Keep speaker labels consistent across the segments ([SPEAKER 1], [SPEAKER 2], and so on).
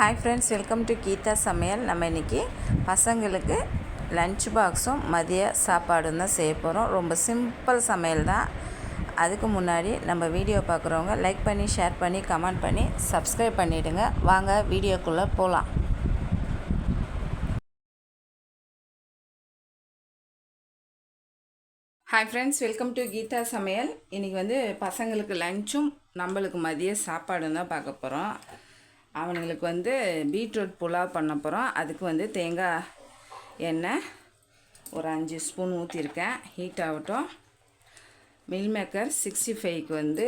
[SPEAKER 1] Hi friends welcome to Geetha Samayal நம்ம இன்றைக்கி பசங்களுக்கு லஞ்ச் பாக்ஸும் மதிய சாப்பாடும் தான் செய்ய போகிறோம் ரொம்ப சிம்பிள் சமையல் தான். அதுக்கு முன்னாடி நம்ம வீடியோ பார்க்குறவங்க லைக் பண்ணி ஷேர் பண்ணி கமெண்ட் பண்ணி சப்ஸ்கிரைப் பண்ணிவிடுங்க வாங்க வீடியோக்குள்ளே போகலாம். Hi friends welcome to Geetha Samayal இன்றைக்கி வந்து பசங்களுக்கு லஞ்சும் நம்மளுக்கு மதிய சாப்பாடும் தான் பார்க்க போகிறோம் அவனுங்களுக்கு வந்து பீட்ரூட் புலாவ் பண்ண போகிறோம் அதுக்கு வந்து தேங்காய் எண்ணெய் ஒரு அஞ்சு ஸ்பூன் ஊற்றிருக்கேன் ஹீட் ஆகட்டும். மில் மேக்கர் சிக்ஸ்டி ஃபைவ்க்கு வந்து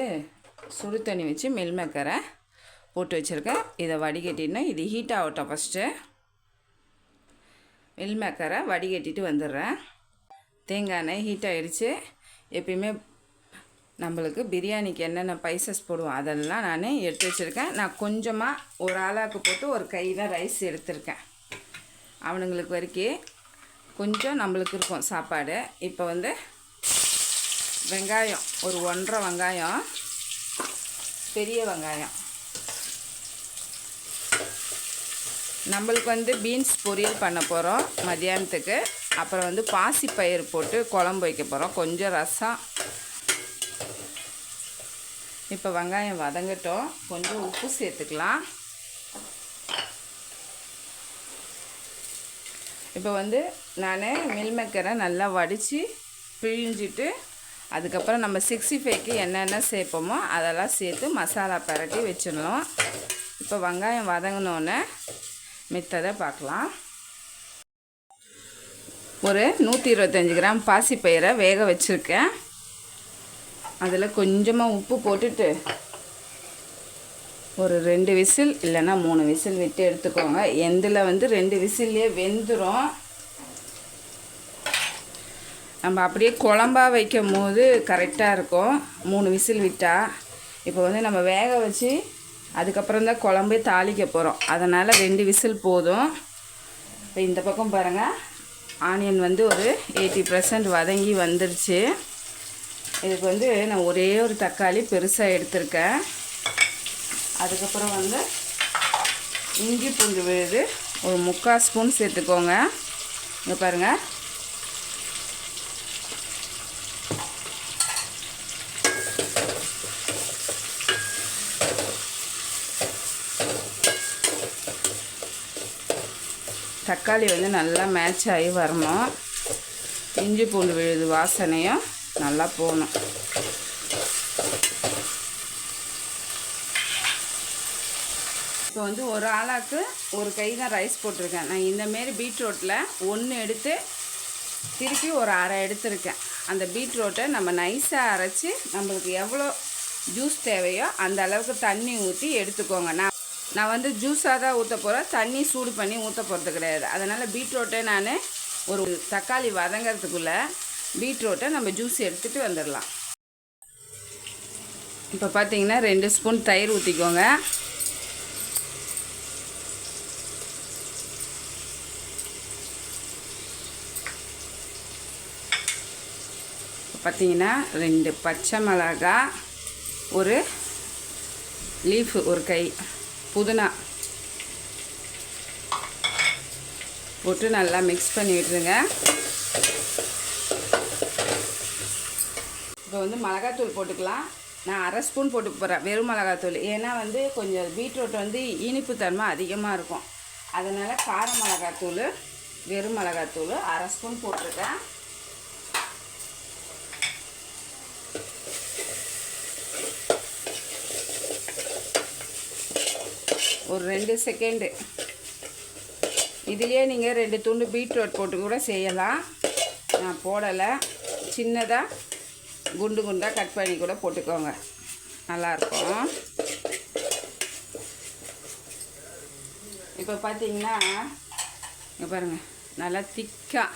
[SPEAKER 1] சுடு தண்ணி வச்சு மில் மேக்கரை போட்டு வச்சுருக்கேன். இதை வடிகட்டினா இது ஹீட் ஆகட்டும் ஃபஸ்ட்டு மில் மேக்கரை வடிகட்டிட்டு வந்துடுறேன். தேங்காய் எண்ணெய் ஹீட் ஆகிடுச்சு எப்பயுமே நம்மளுக்கு பிரியாணிக்கு என்னென்ன பைசஸ் போடுவோம் அதெல்லாம் நான் எடுத்து வச்சுருக்கேன். நான் கொஞ்சமாக ஒரு ஆளாக்கு போட்டு ஒரு கையில் ரைஸ் எடுத்திருக்கேன். அவனுங்களுக்கு வரைக்கும் கொஞ்சம் நம்மளுக்கு இருக்கும் சாப்பாடு. இப்போ வந்து வெங்காயம் ஒரு ஒன்றரை வெங்காயம் பெரிய வெங்காயம். நம்மளுக்கு வந்து பீன்ஸ் பொரியல் பண்ண போகிறோம் மத்தியானத்துக்கு அப்புறம் வந்து பாசிப்பயிறு போட்டு குழம்பு வைக்க போகிறோம் கொஞ்சம் ரசம் இப்போ வெங்காயம் வதங்கட்டும். கொஞ்சம் உப்பு சேர்த்துக்கலாம். இப்போ வந்து நான் மில்மக்கரை நல்லா வடித்து பிழிஞ்சிட்டு அதுக்கப்புறம் நம்ம சிக்ஸ்டி ஃபைவ்க்கு என்னென்ன சேர்ப்போமோ அதெல்லாம் சேர்த்து மசாலா பரட்டி வச்சிடணும். இப்போ வெங்காயம் வதங்கினோன்னே மித்ததை பார்க்கலாம். ஒரு நூற்றி இருபத்தஞ்சி கிராம் பாசிப்பயிரை வேக வச்சுருக்கேன். அதில் கொஞ்சமாக உப்பு போட்டுட்டு ஒரு ரெண்டு விசில் இல்லைன்னா மூணு விசில் விட்டு எடுத்துக்கோங்க. எந்தில் வந்து ரெண்டு விசில்லையே வெந்துடும் நம்ம அப்படியே குழம்பா வைக்கும் போது கரெக்டாக இருக்கும். மூணு விசில் விட்டால் இப்போ வந்து நம்ம வேக வச்சு அதுக்கப்புறம் தான் குழம்பே தாளிக்க போகிறோம் அதனால் ரெண்டு விசில் போதும். இப்போ இந்த பக்கம் பாருங்கள் ஆனியன் வந்து ஒரு எயிட்டி பர்சன்ட் வதங்கி வந்துருச்சு. இதுக்கு வந்து நான் ஒரே ஒரு தக்காளி பெருசாக எடுத்திருக்கேன். அதுக்கப்புறம் வந்து இஞ்சி பூண்டு விழுது. ஒரு முக்கால் ஸ்பூன் சேர்த்துக்கோங்க. இங்கே பாருங்கள் தக்காளி வந்து நல்லா மேட்ச் ஆகி வரணும். இஞ்சி பூண்டு விழுது வாசனையும். நல்லா போகணும். இப்போ வந்து ஒரு ஆளாக்கு ஒரு கை தான் ரைஸ் போட்டிருக்கேன். நான் இந்தமாரி பீட்ரூட்டில் ஒன்று எடுத்து திருப்பி ஒரு அரை எடுத்திருக்கேன். அந்த பீட்ரூட்டை நம்ம நைஸாக அரைச்சி நம்மளுக்கு எவ்வளோ ஜூஸ் தேவையோ அந்த அளவுக்கு தண்ணி ஊற்றி எடுத்துக்கோங்க. நான் நான் வந்து ஜூஸாக தான் ஊற்ற போகிறேன் தண்ணி சூடு பண்ணி ஊற்ற போகிறது கிடையாது. அதனால் பீட்ரூட்டை நான் ஒரு தக்காளி வதங்கிறதுக்குள்ளே பீட்ரூட்டை நம்ம ஜூஸ் எடுத்துகிட்டு வந்துடலாம். இப்போ பார்த்தீங்கன்னா ரெண்டு ஸ்பூன் தயிர் ஊற்றிக்கோங்க. பார்த்தீங்கன்னா ரெண்டு பச்சை மிளகா ஒரு லீஃபு ஒரு கை புதினா போட்டு நல்லா மிக்ஸ் பண்ணி விட்டுருங்க இப்போ வந்து மிளகாத்தூள் போட்டுக்கலாம். நான் அரை ஸ்பூன் போட்டு போகிறேன் வெறும் மிளகாத்தூள். ஏன்னா வந்து கொஞ்சம் பீட்ரூட் வந்து இனிப்பு தன்மை அதிகமாக இருக்கும். அதனால் கார மிளகாத்தூள் வெறும் மிளகாத்தூள் அரை ஸ்பூன் போட்டிருக்கேன். ஒரு ரெண்டு செகண்டு இதுலேயே நீங்கள் ரெண்டு துண்டு பீட்ரூட் போட்டு கூட செய்யலாம். நான் போடலை. சின்னதாக குண்டு குண்டாக கட் பண்ணி கூட போட்டுக்கோங்க. நல்லாயிருக்கும். இப்போ பார்த்தீங்கன்னா இங்கே பாருங்கள் நல்லா திக்காக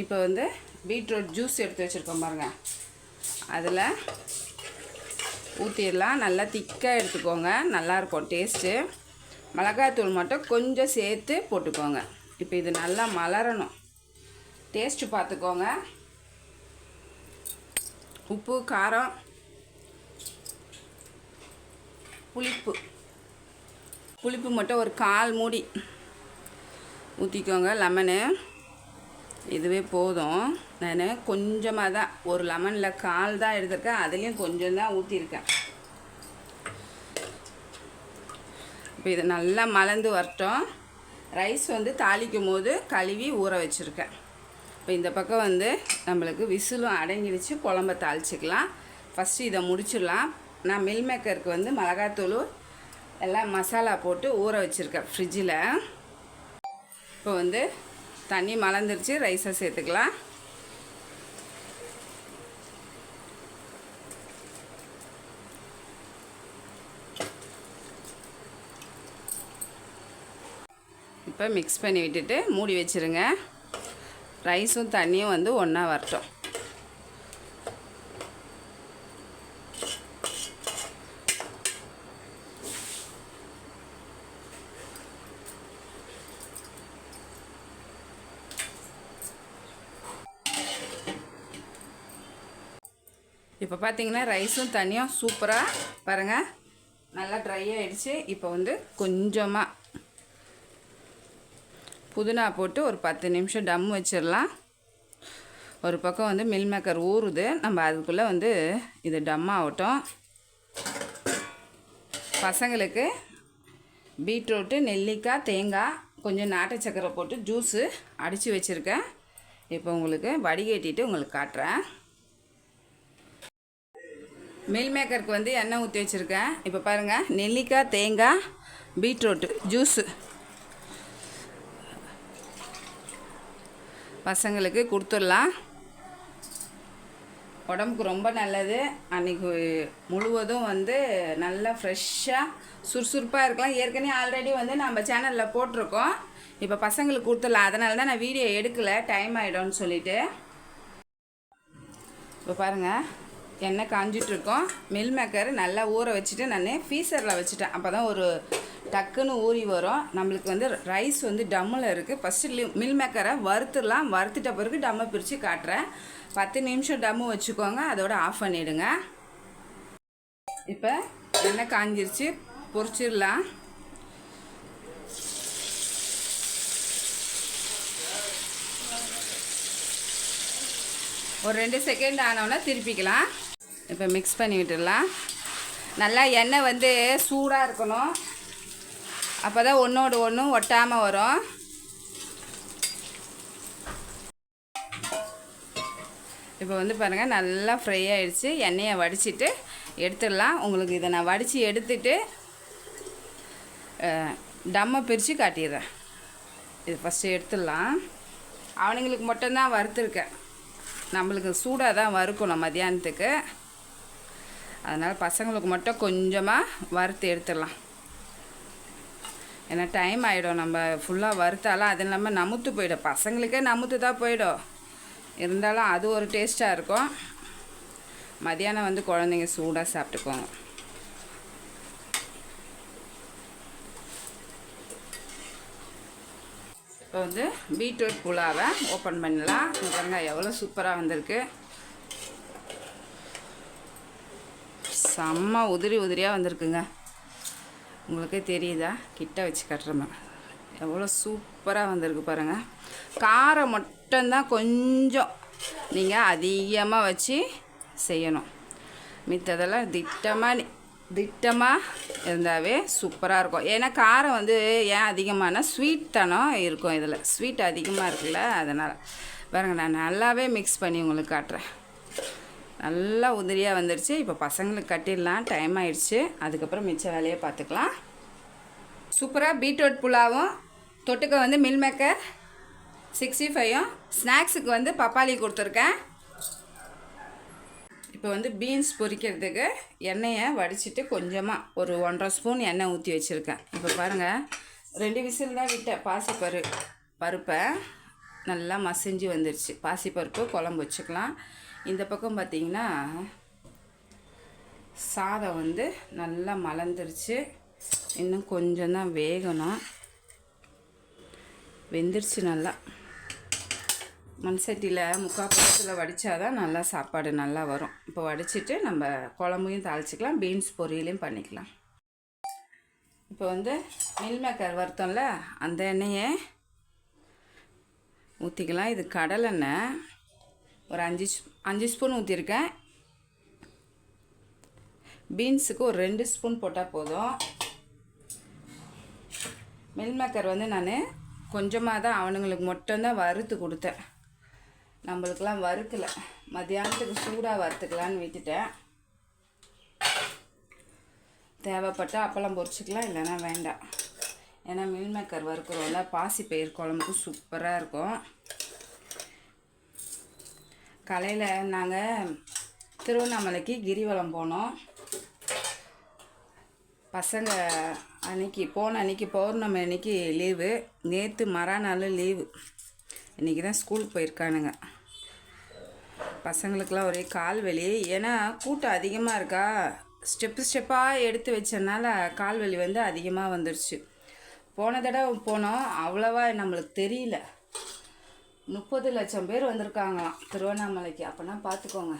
[SPEAKER 1] இப்போ வந்து பீட்ரூட் ஜூஸ் எடுத்து வச்சுருக்கோம் பாருங்கள் அதில் ஊற்றிடலாம் நல்லா திக்காக எடுத்துக்கோங்க. நல்லாயிருக்கும் டேஸ்ட்டு. மிளகாத்தூள் மட்டும் கொஞ்சம் சேர்த்து போட்டுக்கோங்க. இப்போ இது நல்லா மலரணும். டேஸ்ட்டு பார்த்துக்கோங்க உப்பு காரம் புளிப்பு. புளிப்பு மட்டும் ஒரு கால் மூடி ஊற்றிக்கோங்க லெமனு. இதுவே போதும். நான் கொஞ்சமாக தான் ஒரு லெமனில் கால் தான் எடுத்திருக்கேன் அதுலேயும் கொஞ்சம் தான் ஊற்றிருக்கேன் இப்போ இது நல்லா மலர்ந்து வரட்டும். ரைஸ் வந்து தாளிக்கும் போது கழுவி ஊற வச்சுருக்கேன். இப்போ இந்த பக்கம் வந்து நம்மளுக்கு விசிலும் அடங்கிடுச்சு குழம்ப தாளிச்சிக்கலாம். ஃபஸ்ட்டு இதை முடிச்சிடலாம். நான் மில் மேக்கருக்கு வந்து மிளகாத்தூள் எல்லாம் மசாலா போட்டு ஊற வச்சுருக்கேன் ஃப்ரிட்ஜில் இப்போ வந்து தண்ணி மலர்ந்துருச்சு. ரைஸை சேர்த்துக்கலாம். இப்போ மிக்ஸ் பண்ணி விட்டுட்டு மூடி வச்சுருங்க. ரைஸும் தண்ணியும் வந்து ஒன்றா வரட்டும். இப்போ பார்த்தீங்கன்னா ரைஸும் தண்ணியும் சூப்பராக பாருங்கள் நல்லா ட்ரை ஆகிடுச்சு இப்போ வந்து கொஞ்சமாக புதினா போட்டு ஒரு பத்து நிமிஷம் டம் வச்சிடலாம். ஒரு பக்கம் வந்து மில் மேக்கர் ஊறுது. நம்ம அதுக்குள்ளே வந்து இது டம் ஆகட்டும். பசங்களுக்கு பீட்ரூட்டு நெல்லிக்காய் தேங்காய் கொஞ்சம் நாட்டு சக்கரை போட்டு ஜூஸு அடித்து வச்சுருக்கேன். இப்போ உங்களுக்கு வடிகட்டிட்டு உங்களுக்கு காட்டுறேன். மில் மேக்கருக்கு வந்து எண்ணெய் ஊற்றி வச்சுருக்கேன். இப்போ பாருங்கள் நெல்லிக்காய் தேங்காய் பீட்ரூட்டு ஜூஸு. பசங்களுக்கு கொடுத்துடலாம். உடம்புக்கு ரொம்ப நல்லது. அன்றைக்கி முழுவதும் வந்து நல்லா ஃப்ரெஷ்ஷாக சுறுசுறுப்பாக இருக்கலாம். ஏற்கனவே ஆல்ரெடி வந்து நம்ம சேனலில் போட்டிருக்கோம். இப்போ பசங்களுக்கு கொடுத்துடலாம். அதனால தான் நான் வீடியோ எடுக்கலை. டைம் ஆகிடும்னு சொல்லிட்டு. இப்போ பாருங்கள் எண்ணெய் காஞ்சிட்ருக்கோம் மில் மேக்கர் நல்லா ஊற வச்சுட்டு நான் ஃபீசரில் வச்சுட்டேன். அப்போ தான் ஒரு டக்குன்னு ஊறி வரும். நம்மளுக்கு வந்து ரைஸ் வந்து டம்மில் இருக்குது ஃபஸ்ட்டு மில் மேக்கரை வறுத்துடலாம். வறுத்துட்ட பிறகு டம்மை பிரித்து காட்டுறேன். பத்து நிமிஷம் டம்மு வச்சுக்கோங்க. அதோட ஆஃப் பண்ணிவிடுங்க இப்போ எண்ணெய் காஞ்சிருச்சு. பொரிச்சிடலாம். ஒரு ரெண்டு செகண்ட் ஆனோன்னா திருப்பிக்கலாம். இப்போ மிக்ஸ் பண்ணி விட்டுடலாம். நல்லா எண்ணெய் வந்து சூடாக இருக்கணும். அப்போ தான் ஒன்றோடு ஒன்றும் ஒட்டாமல் வரும். இப்போ வந்து பாருங்கள் நல்லா ஃப்ரை ஆகிடுச்சு எண்ணெயை வடிச்சிட்டு எடுத்துடலாம். உங்களுக்கு இதை நான் வடித்து எடுத்துட்டு டம்மை பிரித்து காட்டிடுறேன். இது ஃபஸ்ட்டு எடுத்துடலாம். அவனுங்களுக்கு மட்டும்தான் வறுத்துருக்கேன் நம்மளுக்கு சூடாக தான் வறுக்கணும் மதியானத்துக்கு. அதனால் பசங்களுக்கு மட்டும் கொஞ்சமாக வறுத்து எடுத்துடலாம். ஏன்னா டைம் ஆகிடும் நம்ம ஃபுல்லாக வறுத்தாலும் அது இல்லாமல் நமுத்து போயிடும். பசங்களுக்கே நமுத்து தான் போயிடும். இருந்தாலும் அது ஒரு டேஸ்ட்டாக இருக்கும். மதியானம் வந்து குழந்தைங்க சூடாக சாப்பிட்டுக்கோங்க இப்போ வந்து பீட்ரூட் புலாவை ஓப்பன் பண்ணலாம். பாருங்க எவ்வளோ சூப்பராக வந்திருக்கு. செம்ம உதிரி உதிரியாக வந்திருக்குங்க. உங்களுக்கே தெரியுதா? கிட்ட வச்சு கட்டுறமே எவ்வளோ சூப்பராக வந்திருக்கு பாருங்கள் காரம் மட்டும்தான் கொஞ்சம் நீங்கள் அதிகமாக வச்சு செய்யணும். மித்ததெல்லாம் திட்டமாக திட்டமாக இருந்தாவே சூப்பராக இருக்கும். ஏன்னா காரம் வந்து ஏன் அதிகமான ஸ்வீட் தனம் இருக்கும் இதில். ஸ்வீட் அதிகமாக இருக்குல்ல அதனால். பாருங்கள் நான் நல்லாவே மிக்ஸ் பண்ணி உங்களுக்கு காட்டுறேன். நல்லா உதிரியாக வந்துடுச்சு இப்போ பசங்களுக்கு கட்டிடலாம். டைம் ஆயிடுச்சு. அதுக்கப்புறம் மிச்ச வேலையை பார்த்துக்கலாம். சூப்பராக பீட்ரூட் புலாவும் தொட்டுக்க வந்து மில்மேக்கர் சிக்ஸ்டி ஃபைவும் ஸ்நாக்ஸுக்கு வந்து பப்பாளி கொடுத்துருக்கேன். இப்போ வந்து பீன்ஸ் பொரிக்கிறதுக்கு எண்ணெயை வடிச்சிட்டு கொஞ்சமாக ஒரு ஒன்றரை ஸ்பூன் எண்ணெய் ஊற்றி வச்சுருக்கேன். இப்போ பாருங்கள் ரெண்டு விசில் தான் விட்டேன். பாசிப்பரு பருப்பை நல்லா மசிஞ்சு வந்துருச்சு. பாசிப்பருப்பு குழம்பு வச்சுக்கலாம். இந்த பக்கம் பார்த்திங்கன்னா சாதம் வந்து நல்லா மலர்ந்துருச்சு. இன்னும் கொஞ்சம் தான் வேகணும். வெந்துருச்சு நல்லா. மண் சட்டியில் முக்கால் பழத்தில் வடித்தாதான் நல்லா சாப்பாடு நல்லா வரும். இப்போ வடிச்சிட்டு நம்ம குழம்பையும் தாளிச்சிக்கலாம் பீன்ஸ் பொரியலையும் பண்ணிக்கலாம். இப்போ வந்து மில் மேக்கர் அந்த எண்ணெயை ஊற்றிக்கலாம் இது கடலெண்ணெய் ஒரு அஞ்சு அஞ்சு ஸ்பூன் ஊற்றிருக்கேன் பீன்ஸுக்கு ஒரு ரெண்டு ஸ்பூன் போட்டால் போதும். மில்மேக்கர் வந்து நான் கொஞ்சமாக தான் அவனுங்களுக்கு மட்டும்தான் வறுத்து கொடுத்தேன். நம்மளுக்கெல்லாம் வறுக்கலை. மத்தியானத்துக்கு சூடாக வறுத்துக்கலான்னு விட்டுட்டேன். தேவைப்பட்டால் அப்பளம் பொரிச்சிக்கலாம் இல்லைன்னா வேண்டாம். ஏன்னா மில் மேக்கர் வறுக்கிறோம்ல பாசி பயிர் குழம்புக்கு சூப்பராக இருக்கும். காலையில் நாங்கள் திருவண்ணாமலைக்கு கிரிவலம் போனோம். பசங்க அன்னைக்கு போன அன்னைக்கு பௌர்ணமி அன்னைக்கு லீவு. நேற்று மறாநாள் லீவு. இன்றைக்கி தான் ஸ்கூலுக்கு போயிருக்கானுங்க. பசங்களுக்கெல்லாம் ஒரே கால் வலி. ஏன்னா கூட்டம் அதிகமாக இருக்கா? ஸ்டெப்பு ஸ்டெப்பாக எடுத்து வச்சனால கால் வலி வந்து அதிகமாக வந்துடுச்சு போன தடவை போனோம். அவ்வளோவா நம்மளுக்கு தெரியல. முப்பது லட்சம் பேர் வந்திருக்காங்களாம் திருவண்ணாமலைக்கு. அப்போனா பார்த்துக்கோங்க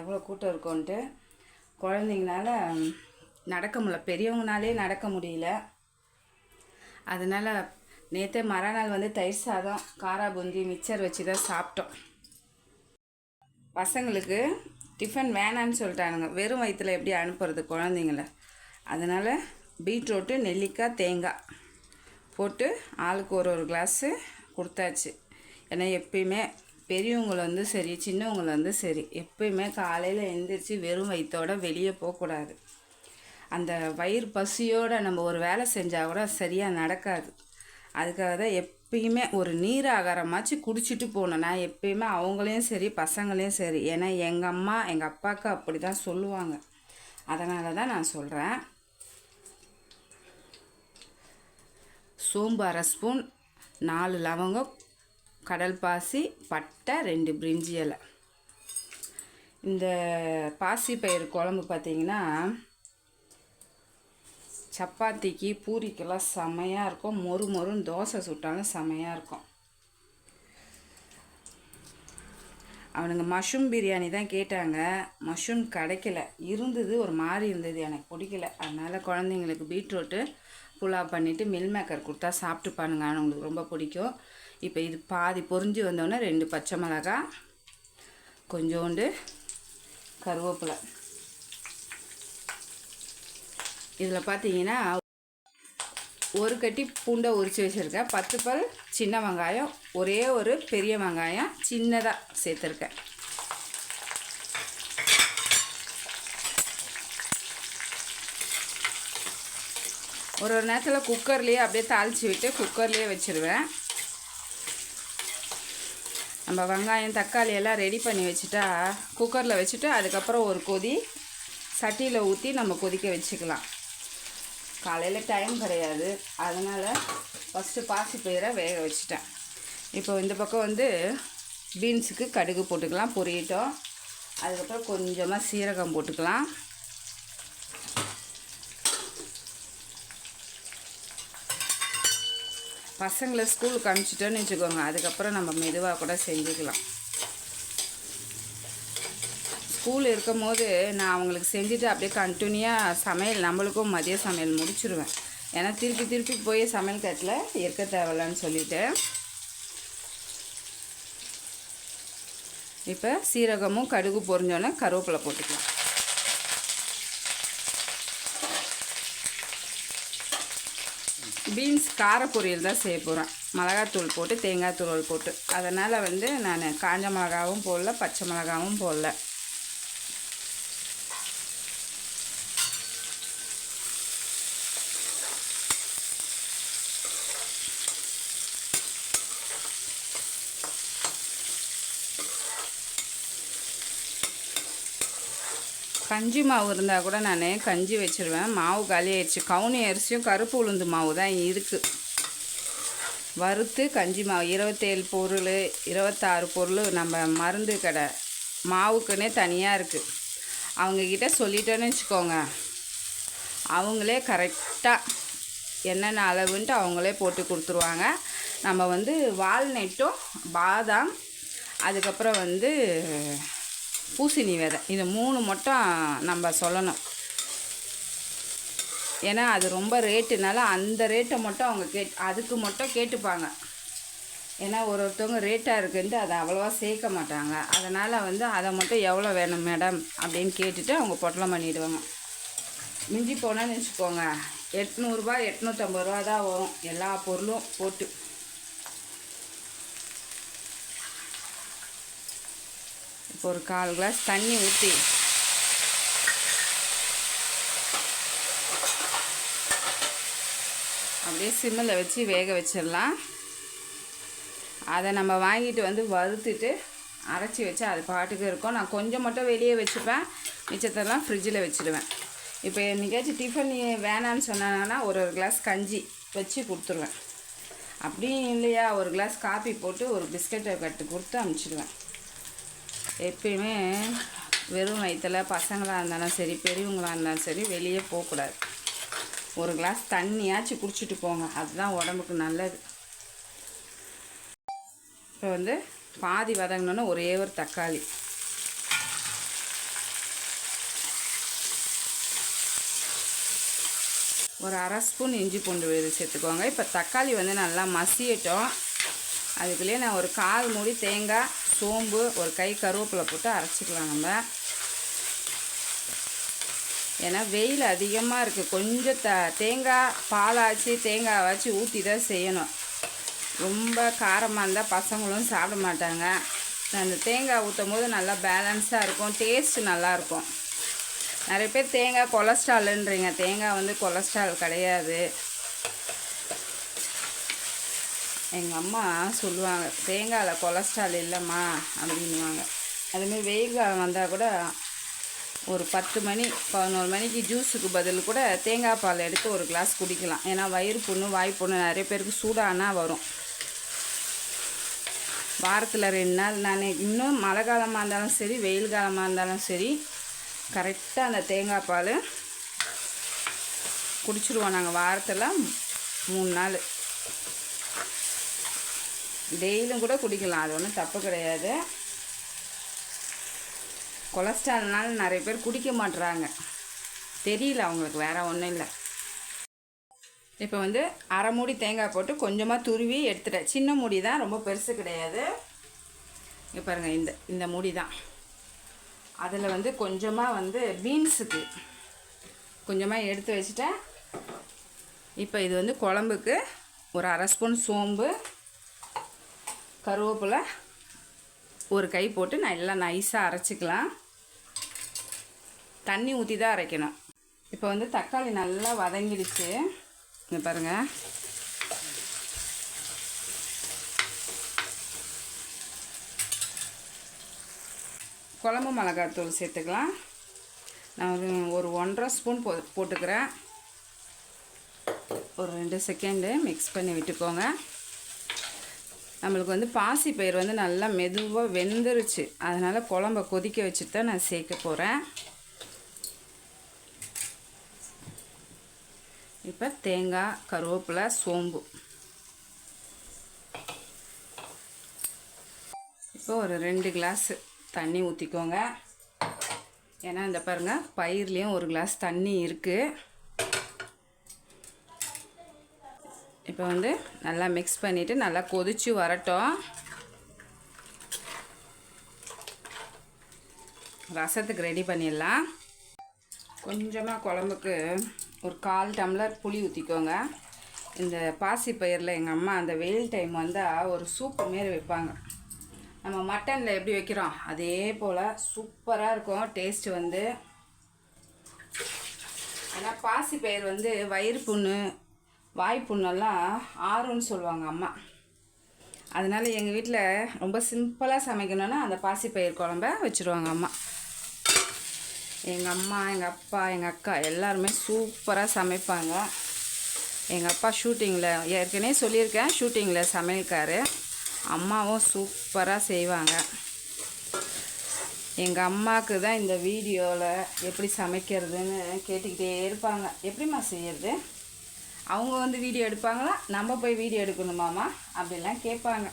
[SPEAKER 1] எவ்வளோ கூட்டம் இருக்கோன்ட்டு. குழந்தைங்களால நடக்க முடியல. பெரியவங்கனாலே நடக்க முடியல. அதனால் நேற்று மறுநாள் வந்து தயிர் சாதம் காரா பூந்தி மிச்சர் வச்சு தான் சாப்பிட்டோம். பசங்களுக்கு டிஃபன் வேணான்னு சொல்லிட்டானுங்க. வெறும் வயிற்றில் எப்படி அனுப்புறது குழந்தைங்கள? அதனால் பீட்ரூட்டு நெல்லிக்காய் தேங்காய் போட்டு ஆளுக்கு ஒரு ஒரு கிளாஸு கொடுத்தாச்சு. ஏன்னா எப்பயுமே பெரியவங்கள வந்து சரி சின்னவங்களை வந்து சரி. எப்பயுமே காலையில் எழுந்திரிச்சு வெறும் வயிற்றோட வெளியே போகக்கூடாது அந்த வயிறு பசியோடு நம்ம ஒரு வேலை செஞ்சால் கூட சரியாக நடக்காது. அதுக்காக தான் எப் எப்பயுமே ஒரு நீர் ஆகாரமாச்சு குடிச்சிட்டு போகணும். நான் எப்பயுமே அவங்களையும் சரி பசங்களையும் சரி. ஏன்னா எங்கள் அம்மா எங்கள் அப்பாவுக்கு அப்படி தான் சொல்லுவாங்க. அதனால தான் நான் சொல்கிறேன் சோம்பு அரை ஸ்பூன் நாலு லவங்கம் கடல் பாசி பட்டை ரெண்டு பிரிஞ்சி இலை. இந்த பாசி பயிர் குழம்பு பார்த்தீங்கன்னா சப்பாத்திக்கு பூரிக்கெல்லாம் செமையாக இருக்கும். மொறு மொறுன்னு தோசை சுட்டாலும் செமையாக இருக்கும். அவனுங்க மஷ்ரூம் பிரியாணி தான் கேட்டாங்க. மஷ்ரூம் கிடைக்கல. இருந்தது ஒரு மாதிரி இருந்தது. எனக்கு பிடிக்கல. அதனால் குழந்தைங்களுக்கு பீட்ரூட்டு புலாவ் பண்ணிவிட்டு மில் மேக்கர் கொடுத்தா சாப்பிட்டுப்பானுங்க. அவங்களுக்கு ரொம்ப பிடிக்கும். இப்போ இது பாதி பொரிஞ்சு வந்தோடனே ரெண்டு பச்சை மிளகாய் கொஞ்சோண்டு கருவேப்பிலை. இதில் பார்த்தீங்கன்னா ஒரு கட்டி பூண்டை உரித்து வச்சுருக்கேன். பத்து பல் சின்ன வெங்காயம் ஒரே ஒரு பெரிய வெங்காயம் சின்னதாக சேர்த்துருக்கேன். ஒரு ஒரு நேரத்தில் குக்கர்லேயே அப்படியே தாளித்து விட்டு குக்கர்லேயே வச்சுருவேன். நம்ம வெங்காயம் தக்காளி எல்லாம் ரெடி பண்ணி வச்சுட்டா குக்கரில் வச்சுட்டு அதுக்கப்புறம் ஒரு கொதி சட்டியில் ஊற்றி நம்ம கொதிக்க வச்சுக்கலாம். காலையில் டைம் கிடையாது. அதனால் ஃபஸ்ட்டு பாசி பயிரை வேக வச்சுட்டேன். இப்போ இந்த பக்கம் வந்து பீன்ஸுக்கு கடுகு போட்டுக்கலாம் பொரியட்டும் அதுக்கப்புறம் கொஞ்சமாக சீரகம் போட்டுக்கலாம். பசங்களை ஸ்கூலுக்கு அனுப்பிச்சிட்டோன்னு வச்சுக்கோங்க. அதுக்கப்புறம் நம்ம மெதுவாக கூட செஞ்சுக்கலாம். ஸ்கூல் இருக்கும் போது நான் அவங்களுக்கு செஞ்சுட்டு அப்படியே கண்டினியூவாக சமையல் நம்மளுக்கும் மதிய சமையல் முடிச்சுருவேன். ஏன்னா திருப்பி திருப்பி போய் சமையல் கட்டில் இருக்க தேவையில்லன்னு சொல்லிவிட்டு இப்போ சீரகமும் கடுகு பொரிஞ்சோன்னே கருவேப்பிலை போட்டுக்கலாம். பீன்ஸ் கார பொரியல் தான் செய்ய போகிறேன் மிளகாத்தூள் போட்டு தேங்காய் தூள் போட்டு. அதனால் வந்து நான் காஞ்ச மிளகாவும் போடல பச்சை மிளகாவும் போடல. கஞ்சி மாவு இருந்தால் கூட நான் கஞ்சி வச்சுருவேன். மாவு காலி ஆயிடுச்சு கவுனி அரிசியும் கருப்பு உளுந்து மாவு தான் இருக்குது வறுத்து கஞ்சி மாவு இருபத்தேழு பொருள் இருபத்தாறு பொருள் நம்ம மருந்து கடை மாவுக்குன்னே தனியாக இருக்குது அவங்கக்கிட்ட சொல்லிட்டோன்னு வச்சுக்கோங்க. அவங்களே கரெக்டாக என்னென்ன அளவுன்ட்டு அவங்களே போட்டு கொடுத்துருவாங்க. நம்ம வந்து வால்நெட்டும் பாதாம் அதுக்கப்புறம் வந்து பூசணி விதை இது மூணு மட்டும் நம்ம சொல்லணும். ஏன்னா அது ரொம்ப ரேட்டுனால அந்த ரேட்டை மட்டும் அவங்க கேட் அதுக்கு மட்டும் கேட்டுப்பாங்க. ஏன்னா ஒரு ஒருத்தவங்க ரேட்டாக இருக்குன்ட்டு அதை அவ்வளோவா சேர்க்க மாட்டாங்க. அதனால் வந்து அதை மட்டும் எவ்வளோ வேணும் மேடம் அப்படின்னு கேட்டுட்டு அவங்க பொட்டலம் பண்ணிவிடுவாங்க மிஞ்சி போனான்னு வச்சுக்கோங்க. எட்நூறுபா எட்நூற்றம்பது ரூபா தான் வரும். எல்லா பொருளும் போட்டு. இப்போ ஒரு கால் கிளாஸ் தண்ணி ஊற்றி அப்படியே சிம்மில் வச்சு வேக வச்சிடலாம். அதை நம்ம வாங்கிட்டு வந்து வறுத்துட்டு அரைச்சி வச்சு அது பாட்டுக்கு இருக்கும். நான் கொஞ்சம் மட்டும் வெளியே வச்சுப்பேன். மிச்சத்தெல்லாம் ஃப்ரிட்ஜில் வச்சுடுவேன் இப்போ என்னைக்காச்சும் டிஃபன் வேணான்னு சொன்னாங்கன்னா ஒரு ஒரு கிளாஸ் கஞ்சி வச்சு கொடுத்துருவேன். அப்படியும் இல்லையா? ஒரு கிளாஸ் காப்பி போட்டு ஒரு பிஸ்கட்டை கட்டு கொடுத்து அமுச்சிடுவேன். எப்பயுமே வெறும் வயிற்றில் பசங்களாக இருந்தாலும் சரி பெரியவங்களாக இருந்தாலும் சரி வெளியே போகக்கூடாது. ஒரு கிளாஸ் தண்ணியாச்சும் குடிச்சிட்டு போங்க. அதுதான் உடம்புக்கு நல்லது. இப்போ வந்து பாதி வதங்கினோன்னா ஒரே ஒரு தக்காளி. ஒரு அரை ஸ்பூன் இஞ்சி பூண்டு விழுது சேர்த்துக்கோங்க. இப்போ தக்காளி வந்து நல்லா மசியட்டும். அதுக்குள்ளேயே நான் ஒரு கால் மூடி தேங்காய் சோம்பு ஒரு கை கருவேப்பிலை போட்டு அரைச்சிக்கலாம் நம்ம. ஏன்னா வெயில் அதிகமாக இருக்குது கொஞ்சம் த தேங்காய் பாலாச்சு தேங்காய் வச்சு ஊற்றி தான் செய்யணும். ரொம்ப காரமாக இருந்தால் பசங்களும் சாப்பிட மாட்டாங்க. அந்த தேங்காய் ஊற்றும் போது நல்லா பேலன்ஸாக இருக்கும். டேஸ்ட்டு நல்லாயிருக்கும் நிறைய பேர் தேங்காய் கொலஸ்ட்ரால்ன்றீங்க. தேங்காய் வந்து கொலஸ்ட்ரால் கிடையாது. எங்கள் அம்மா சொல்லுவாங்க தேங்காயில் கொலஸ்ட்ரால் இல்லைம்மா அப்படின்னுவாங்க. அதுமாரி வெயில் காலம் வந்தால் கூட ஒரு பத்து மணி பதினோரு மணிக்கு ஜூஸுக்கு பதில் கூட தேங்காய் பால் எடுத்து ஒரு கிளாஸ் குடிக்கலாம். ஏன்னா வயிறு புண்ணு வாய் புண்ணு நிறைய பேருக்கு சூடானா வரும். வாரத்தில் ரெண்டு நாள் நான் இன்னும் மழை காலமாக இருந்தாலும் சரி வெயில் காலமாக இருந்தாலும் சரி கரெக்டாக அந்த தேங்காய் பால் குடிச்சிடுவோம் நாங்கள் வாரத்தில் மூணு நாள். டெய்லியும் கூட குடிக்கலாம் அது ஒன்றும் தப்பு கிடையாது. கொலஸ்ட்ரால்னால நிறைய பேர் குடிக்க மாட்டுறாங்க தெரியல அவங்களுக்கு வேறு ஒன்றும் இல்லை. இப்போ வந்து அரை மூடி தேங்காய் போட்டு கொஞ்சமாக துருவி எடுத்துட்டேன். சின்ன மூடி தான் ரொம்ப பெருசு கிடையாது. இங்கே பாருங்கள் இந்த இந்த மூடி தான். அதில் வந்து கொஞ்சமாக வந்து பீன்ஸுக்கு கொஞ்சமாக எடுத்து வச்சுட்டேன். இப்போ இது வந்து குழம்புக்கு ஒரு அரை ஸ்பூன் சோம்பு கருவேப்பிலை ஒரு கை போட்டு நான் எல்லாம் நைஸாக அரைச்சிக்கலாம். தண்ணி ஊற்றி தான் அரைக்கணும். இப்போ வந்து தக்காளி நல்லா வதங்கிடுச்சு. இங்கே பாருங்கள் குழம்பு மிளகாத்தூள் சேர்த்துக்கலாம். நான் ஒரு ஒரு ஒன்றரை ஸ்பூன் போ போட்டுக்கிறேன். ஒரு ரெண்டு செகண்டு மிக்ஸ் பண்ணி விட்டுக்கோங்க. நம்மளுக்கு வந்து பாசி பயிர் வந்து நல்லா மெதுவாக வெந்துருச்சு. அதனால் குழம்ப கொதிக்க வச்சுட்டு தான் நான் சேர்க்க போகிறேன் இப்போ தேங்காய் கருவேப்பிலை சோம்பு. இப்போ ஒரு ரெண்டு கிளாஸ் தண்ணி ஊற்றிக்கோங்க ஏன்னா இந்த பாருங்கள் பயிர்லேயும் ஒரு கிளாஸ் தண்ணி இருக்குது இப்போ வந்து நல்லா மிக்ஸ் பண்ணிவிட்டு நல்லா கொதித்து வரட்டும். ரசத்துக்கு ரெடி பண்ணிடலாம். கொஞ்சமாக குழம்புக்கு ஒரு கால் டம்ளர் புளி ஊற்றிக்கோங்க இந்த பாசி பயிரில் எங்கள் அம்மா அந்த வெயில் டைம் வந்தால் ஒரு சூப்பு மாரி வைப்பாங்க. நம்ம மட்டனில் எப்படி வைக்கிறோம்? அதே போல் சூப்பராக இருக்கும். டேஸ்ட்டு வந்து. ஏன்னா பாசி பயிர் வந்து வயிறு புண்ணு வாய் புண்ணெல்லாம் ஆறுன்னு சொல்லுவாங்க அம்மா. அதனால் எங்கள் வீட்டில் ரொம்ப சிம்பிளாக சமைக்கணுன்னா அந்த பாசிப்பயிர் குழம்ப வச்சுருவாங்க அம்மா. எங்கள் அம்மா எங்கள் அப்பா எங்கள் அக்கா எல்லாருமே சூப்பராக சமைப்பாங்க. எங்கள் அப்பா ஷூட்டிங்கில் ஏற்கனவே சொல்லியிருக்கேன் ஷூட்டிங்கில் சமையல்காரு. அம்மாவும் சூப்பராக செய்வாங்க. எங்கள் அம்மாவுக்கு தான் இந்த வீடியோவில் எப்படி சமைக்கிறதுன்னு கேட்டுக்கிட்டே இருப்பாங்க. எப்படிம்மா செய்யறது? அவங்க வந்து வீடியோ எடுப்பாங்களா? நம்ம போய் வீடியோ எடுக்கணுமாமா அப்படிலாம் கேட்பாங்க.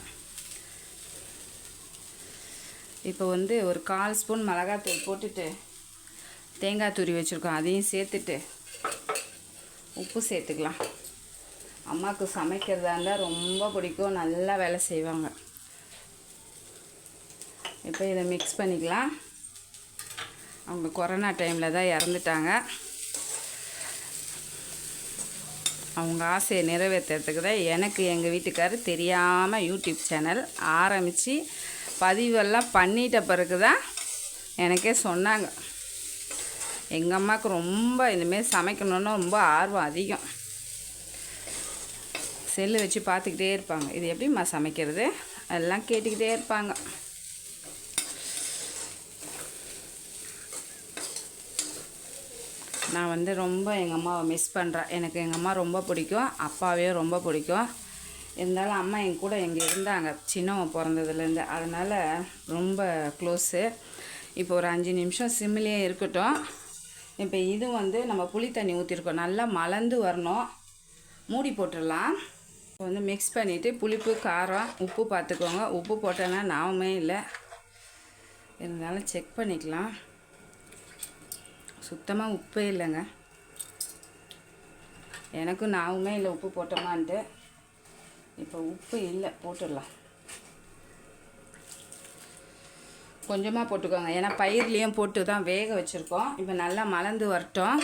[SPEAKER 1] இப்போ வந்து ஒரு கால் ஸ்பூன் மிளகாத்தூள் போட்டுட்டு தேங்காய் துரி வச்சுருக்கோம். அதையும் சேர்த்துட்டு உப்பு சேர்த்துக்கலாம். அம்மாவுக்கு சமைக்கிறதா இருந்தால் ரொம்ப பிடிக்கும். நல்லா வேலை செய்வாங்க. இப்போ இதை மிக்ஸ் பண்ணிக்கலாம். அவங்க கொரோனா டைமில் தான் இறந்துட்டாங்க. அவங்க ஆசையை நிறைவேற்றுறதுக்கு தான் எனக்கு எங்கள் வீட்டுக்காரர் தெரியாமல் யூடியூப் சேனல் ஆரம்பித்து பதிவெல்லாம் பண்ணிட்ட பிறகு தான் எனக்கே சொன்னாங்க. எங்கள் அம்மாவுக்கு ரொம்ப இந்தமாரி சமைக்கணுன்னு ரொம்ப ஆர்வம் அதிகம். செல்லு வச்சு பார்த்துக்கிட்டே இருப்பாங்க. இது எப்படிம்மா சமைக்கிறது? எல்லாம் கேட்டுக்கிட்டே இருப்பாங்க. நான் வந்து ரொம்ப எங்கள் அம்மாவை மிஸ் பண்ணுறேன் எனக்கு எங்கள் அம்மா ரொம்ப பிடிக்கும். அப்பாவையும் ரொம்ப பிடிக்கும். இருந்தாலும் அம்மா என் கூட எங்கே இருந்தாங்க. சின்னவன் பிறந்ததுலேருந்து அதனால் ரொம்ப க்ளோஸு இப்போ ஒரு அஞ்சு நிமிஷம் சிம்மிலேயே இருக்கட்டும். இப்போ இது வந்து நம்ம புளி தண்ணி ஊற்றிருக்கோம் நல்லா மலர்ந்து வரணும். மூடி போட்டுடலாம். இப்போ வந்து மிக்ஸ் பண்ணிவிட்டு புளிப்பு காரம் உப்பு பார்த்துக்கோங்க உப்பு போட்டேன்னா நாமே இல்லை. இருந்தாலும் செக் பண்ணிக்கலாம். சுத்தமாக உப்பே இல்லைங்க. எனக்கும் நாவுமே இல்லை உப்பு போட்டோமான்ட்டு. இப்போ உப்பு இல்லை போட்டுடலாம். கொஞ்சமாக போட்டுக்கோங்க. ஏன்னா பயிர்லேயும் போட்டு தான் வேக வச்சுருக்கோம். இப்போ நல்லா மலர்ந்து வரட்டும்.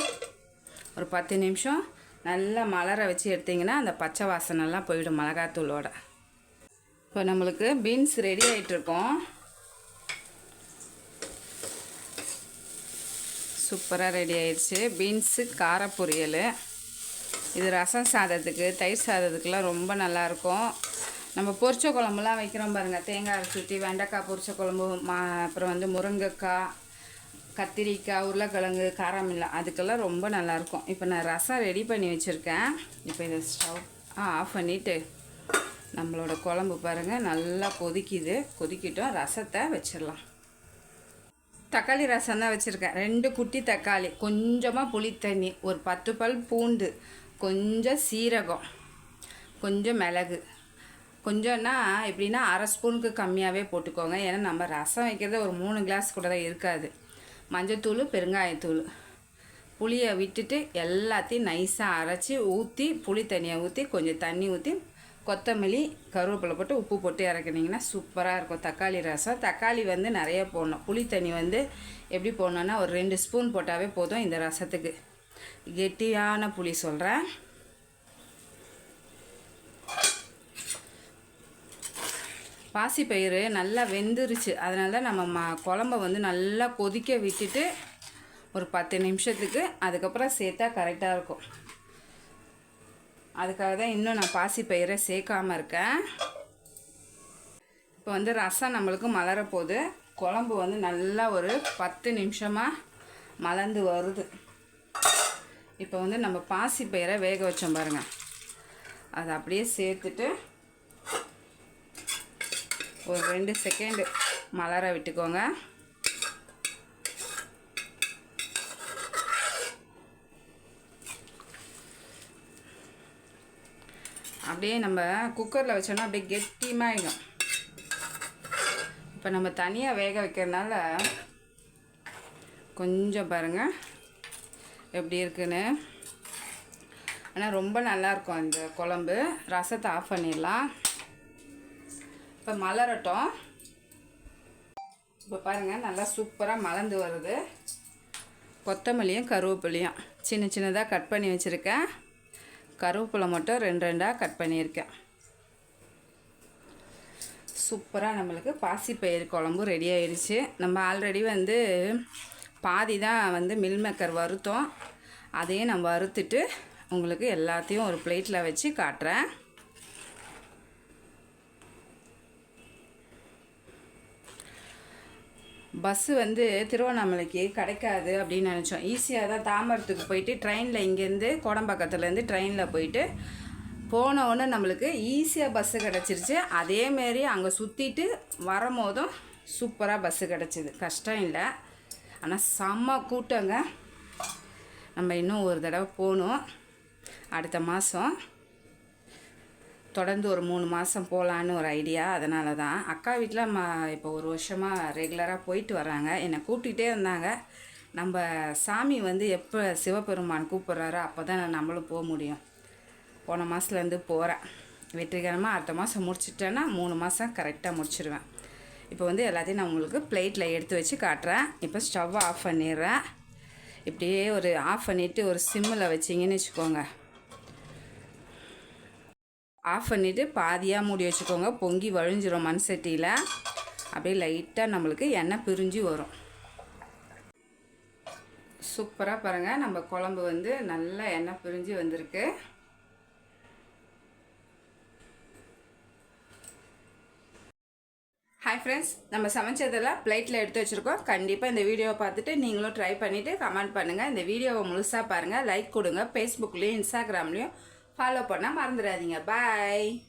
[SPEAKER 1] ஒரு பத்து நிமிஷம் நல்லா மலர வச்சு எடுத்திங்கன்னா அந்த பச்சை வாசனைலாம் போயிடும் மிளகாத்தூளோட. இப்போ நம்மளுக்கு பீன்ஸ் ரெடி ஆகிட்டுருக்கோம் சூப்பராக ரெடி ஆயிடுச்சு. பீன்ஸு கார பொரியல். இது ரசம் சாதத்துக்கு தயிர் சாதத்துக்குலாம் ரொம்ப நல்லாயிருக்கும் நம்ம பொரிச்ச குழம்புலாம் வைக்கிறோம் பாருங்கள் தேங்காய் அரைச்சி வெண்டைக்காய் பொரிச்ச குழம்பு மா அப்புறம் வந்து முருங்கைக்காய் கத்திரிக்காய் உருளைக்கிழங்கு காராமில்லா அதுக்கெல்லாம் ரொம்ப நல்லாயிருக்கும் இப்போ நான் ரசம் ரெடி பண்ணி வச்சுருக்கேன். இப்போ இதை ஸ்டவ் ஆ ஆஃப் பண்ணிவிட்டு நம்மளோட குழம்பு பாருங்கள் நல்லா கொதிக்குது. கொதிக்கிட்டோம். ரசத்தை வச்சிடலாம். தக்காளி ரசம் தான் வச்சுருக்கேன். ரெண்டு குட்டி தக்காளி கொஞ்சமாக புளி தண்ணி ஒரு பத்து பல் பூண்டு கொஞ்சம் சீரகம் கொஞ்சம் மிளகு. கொஞ்சம்னா எப்படின்னா அரை ஸ்பூனுக்கு கம்மியாகவே போட்டுக்கோங்க. ஏன்னா நம்ம ரசம் வைக்கிறது ஒரு மூணு கிளாஸ் கூட தான் இருக்காது. மஞ்சத்தூள் பெருங்காயத்தூள். புளியை விட்டுட்டு எல்லாத்தையும் நைஸாக அரைச்சி ஊற்றி புளி தண்ணியை ஊற்றி கொஞ்சம் தண்ணி ஊற்றி கொத்தமல்லி கருவேப்பிலை போட்டு உப்பு போட்டு இறக்குனீங்கன்னா சூப்பராக இருக்கும். தக்காளி ரசம். தக்காளி வந்து நிறைய போடணும். புளி தண்ணி வந்து எப்படி போடணுன்னா ஒரு ரெண்டு ஸ்பூன் போட்டாவே போதும் இந்த ரசத்துக்கு. கெட்டியான புளி சொல்கிறேன் பாசிப்பயிறு நல்லா வெந்துருச்சு. அதனால தான் நம்ம ம குழம்ப வந்து நல்லா கொதிக்க விட்டுட்டு ஒரு பத்து நிமிஷத்துக்கு அதுக்கப்புறம் சேர்த்தா கரெக்டாக இருக்கும். அதுக்காக தான் இன்னும் நான் பாசிப்பயிரை சேர்க்காமல் இருக்கேன். இப்போ வந்து ரசம் நம்மளுக்கு மலர போகுது. குழம்பு வந்து நல்லா ஒரு பத்து நிமிஷமாக மலர்ந்து வருது. இப்போ வந்து நம்ம பாசிப்பயிரை வேக வச்சோம் பாருங்கள் அதை அப்படியே சேர்த்துட்டு ஒரு ரெண்டு செகண்டு மலர விட்டுக்கோங்க. அப்படியே நம்ம குக்கரில் வச்சோன்னா அப்படியே கெட்டியமாகிடும் இப்போ நம்ம தனியாக வேக வைக்கிறதுனால கொஞ்சம் பாருங்கள் எப்படி இருக்குன்னு. ஆனால் ரொம்ப நல்லாயிருக்கும் இந்த குழம்பு. ரசத்தை ஆஃப் பண்ணிடலாம். இப்போ மலரட்டும். இப்போ பாருங்கள் நல்லா சூப்பராக மலர்ந்து வருது. கொத்தமல்லியும் கருவேப்பிலையும். சின்ன சின்னதாக கட் பண்ணி வச்சுருக்கேன். கருவேப்பிலை மட்டும் ரெண்டு ரெண்டாக கட் பண்ணியிருக்கேன். சூப்பராக நம்மளுக்கு பாசிப்பயிறு குழம்பு ரெடி ஆயிடுச்சு நம்ம ஆல்ரெடி வந்து பாதி தான் வந்து மில்மேக்கர் வறுத்தோம். அதையும் நம்ம வறுத்துட்டு உங்களுக்கு எல்லாத்தையும் ஒரு பிளேட்டில் வச்சு காட்டுறேன். பஸ்ஸு வந்து திருவண்ணாமலைக்கு கிடைக்காது அப்படின்னு நினச்சோம். ஈஸியாக தான் தாம்பரத்துக்கு போயிட்டு ட்ரெயினில் இங்கேருந்து கோடம்பாக்கத்துலேருந்து ட்ரெயினில் போயிட்டு போனவுடனே நம்மளுக்கு ஈஸியாக பஸ்ஸு கிடச்சிருச்சு. அதேமாரி அங்கே சுற்றிட்டு வரும்போதும் சூப்பராக பஸ்ஸு கிடச்சிது. கஷ்டம் இல்லை. ஆனால் செம்ம கூட்டங்க. நம்ம இன்னும் ஒரு தடவை போகணும். அடுத்த மாதம் தொடர்ந்து ஒரு மூணு மாதம் போகலான்னு ஒரு ஐடியா அதனால தான் அக்கா வீட்டில் ம இப்போ ஒரு வருஷமாக ரெகுலராக போயிட்டு வராங்க என்னை கூப்பிட்டுட்டே இருந்தாங்க. நம்ம சாமி வந்து எப்போ சிவபெருமான் கூப்பிட்றாரோ அப்போ தான் நம்மளும் போக முடியும். போன மாதத்துலேருந்து போகிறேன் வெற்றிகரமாக அடுத்த மாதம் முடிச்சிட்டேன்னா மூணு மாதம் கரெக்டாக முடிச்சிடுவேன் இப்போ வந்து எல்லாத்தையும் நான் உங்களுக்கு பிளேட்டில் எடுத்து வச்சு காட்டுறேன். இப்போ ஸ்டவ் ஆஃப் பண்ணிடுறேன். இப்படியே ஒரு ஆஃப் பண்ணிவிட்டு ஒரு சிம்மில் வச்சிங்கன்னு வச்சுக்கோங்க. ஆஃப் பண்ணிவிட்டு பாதியாக மூடி வச்சுக்கோங்க. பொங்கி வழிஞ்சிரும் மண் சட்டியில் அப்படியே லைட்டாக நம்மளுக்கு எண்ணெய் பிரிஞ்சு வரும். சூப்பராக பாருங்கள் நம்ம குழம்பு வந்து நல்லா எண்ணெய் பிரிஞ்சு வந்திருக்கு. ஹாய் ஃப்ரெண்ட்ஸ் நம்ம சமைச்சதெல்லாம் பிளேட்டில் எடுத்து வச்சுருக்கோம். கண்டிப்பாக இந்த வீடியோவை பார்த்துட்டு நீங்களும் ட்ரை பண்ணிவிட்டு கமெண்ட் பண்ணுங்கள் இந்த வீடியோவை முழுசாக பாருங்கள் லைக் கொடுங்க. ஃபேஸ்புக்லேயும் இன்ஸ்டாகிராம்லேயும் ஃபாலோ பண்ண மறந்துடாதீங்க. பாய்